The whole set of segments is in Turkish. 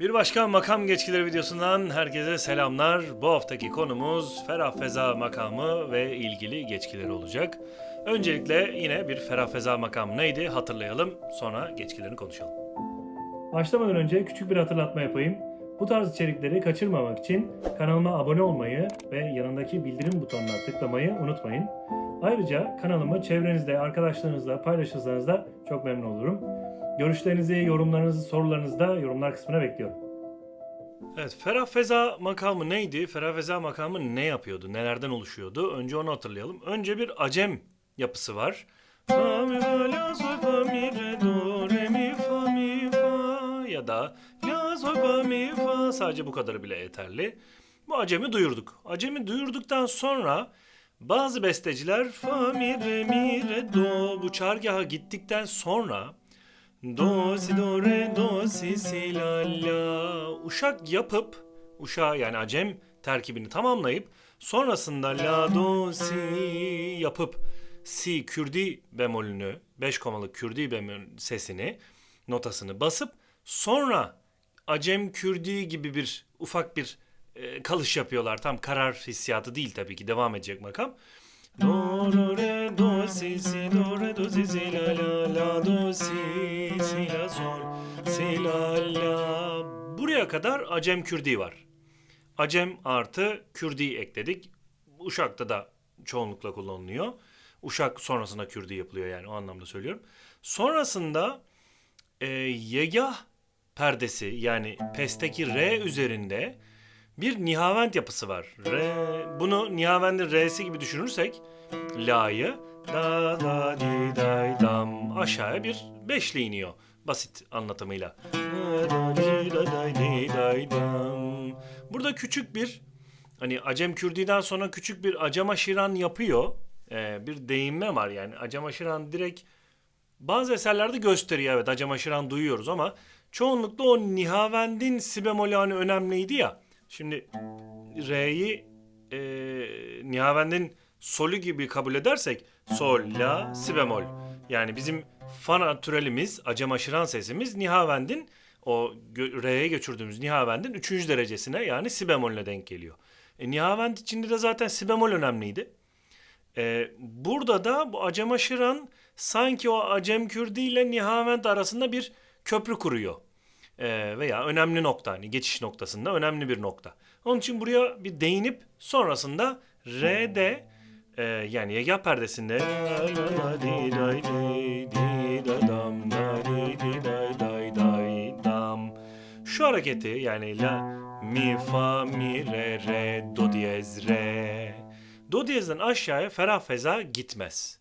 Bir başka makam geçkileri videosundan herkese selamlar. Bu haftaki konumuz Ferah Feza makamı ve ilgili geçkileri olacak. Öncelikle yine bir Ferah Feza makamı neydi hatırlayalım sonra geçkilerini konuşalım. Başlamadan önce küçük bir hatırlatma yapayım. Bu tarz içerikleri kaçırmamak için kanalıma abone olmayı ve yanındaki bildirim butonuna tıklamayı unutmayın. Ayrıca kanalımı çevrenizde, arkadaşlarınızla paylaşırsanız da çok memnun olurum. Görüşlerinizi, yorumlarınızı, sorularınızı da yorumlar kısmına bekliyorum. Evet, Ferah Feza makamı neydi? Ferah Feza makamı ne yapıyordu? Nelerden oluşuyordu? Önce onu hatırlayalım. Önce bir acem yapısı var. Ya da la, fa, mi, fa sadece bu kadarı bile yeterli. Bu acemi duyurduk. Acemi duyurduktan sonra bazı besteciler fa, mi, re, mi, re, do bu çargaha gittikten sonra Do, si, do, re, do, si, si, la, la. Uşak yapıp, uşağı yani acem terkibini tamamlayıp sonrasında la, do, si yapıp si kürdi bemolünü, beş komalı kürdi bemol sesini, notasını basıp sonra acem kürdi gibi bir ufak bir e, kalış yapıyorlar. Tam karar hissiyatı değil tabii ki devam edecek makam. Do, do, re, do, si, si, do, re, do, si, si, la, la, la, do, si, si, la, sol, si, la, la. Buraya kadar Acem Kürdi var. Acem artı Kürdi ekledik. Uşak'ta da çoğunlukla kullanılıyor. Uşak sonrasında Kürdi yapılıyor yani o anlamda söylüyorum. Sonrasında e, yegah perdesi yani pesteki re üzerinde bir nihavent yapısı var. Re, bunu nihavendin re'si gibi düşünürsek la'yı da da di day dam aşağıya bir beşli iniyor basit anlatımıyla. Burada küçük bir hani Acem Kürdi'den sonra küçük bir Acem Aşiran yapıyor. Ee, bir değinme var yani Acem Aşiran direkt bazı eserlerde gösteriyor evet Acem Aşiran duyuyoruz ama çoğunlukla o Nihavend'in si bemolü hani önemliydi ya. Şimdi R'yi e, Nihavend'in solü gibi kabul edersek sol, la, si bemol. Yani bizim fa natürelimiz, Acem Aşiran sesimiz Nihavend'in o R'ye götürdüğümüz Nihavend'in 3. derecesine yani si bemolüne denk geliyor. E, Nihavend içinde de zaten si bemol önemliydi. Ee, burada da bu Acem Aşiran sanki o Acem Kürdi ile Nihavend arasında bir köprü kuruyor. Ee, veya önemli nokta hani geçiş noktasında önemli bir nokta. Onun için buraya bir değinip sonrasında R'de e, yani yega perdesinde şu hareketi yani la mi fa mi re re do diyez re do diyezden aşağıya ferah feza gitmez.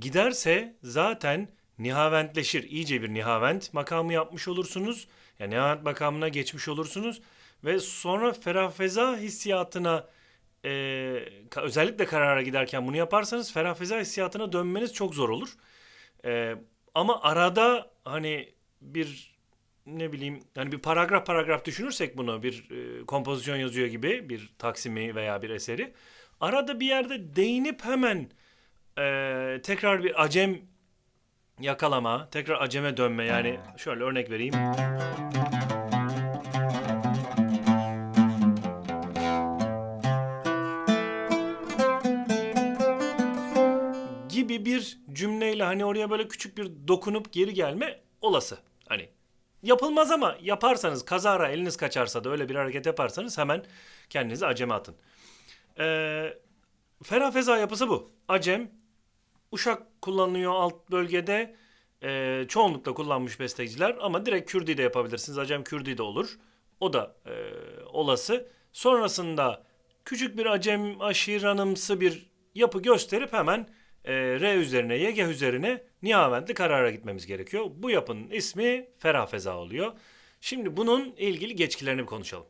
Giderse zaten nihaventleşir. İyice bir nihavent makamı yapmış olursunuz. Yani nihavent makamına geçmiş olursunuz. Ve sonra ferah feza hissiyatına e, özellikle karara giderken bunu yaparsanız ferah feza hissiyatına dönmeniz çok zor olur. E, ama arada hani bir ne bileyim hani bir paragraf paragraf düşünürsek bunu bir e, kompozisyon yazıyor gibi bir taksimi veya bir eseri arada bir yerde değinip hemen e, tekrar bir acem yakalama, tekrar aceme dönme yani şöyle örnek vereyim. gibi bir cümleyle hani oraya böyle küçük bir dokunup geri gelme olası. Hani yapılmaz ama yaparsanız kazara eliniz kaçarsa da öyle bir hareket yaparsanız hemen kendinizi aceme atın. Ee, ferah feza yapısı bu. Acem, Uşak kullanılıyor alt bölgede. Ee, çoğunlukla kullanmış besteciler ama direkt Kürdi de yapabilirsiniz. Acem Kürdi de olur. O da e, olası. Sonrasında küçük bir Acem aşiranımsı bir yapı gösterip hemen e, R üzerine, Yegeh üzerine Nihavendli karara gitmemiz gerekiyor. Bu yapının ismi Ferah Feza oluyor. Şimdi bunun ilgili geçkilerini bir konuşalım.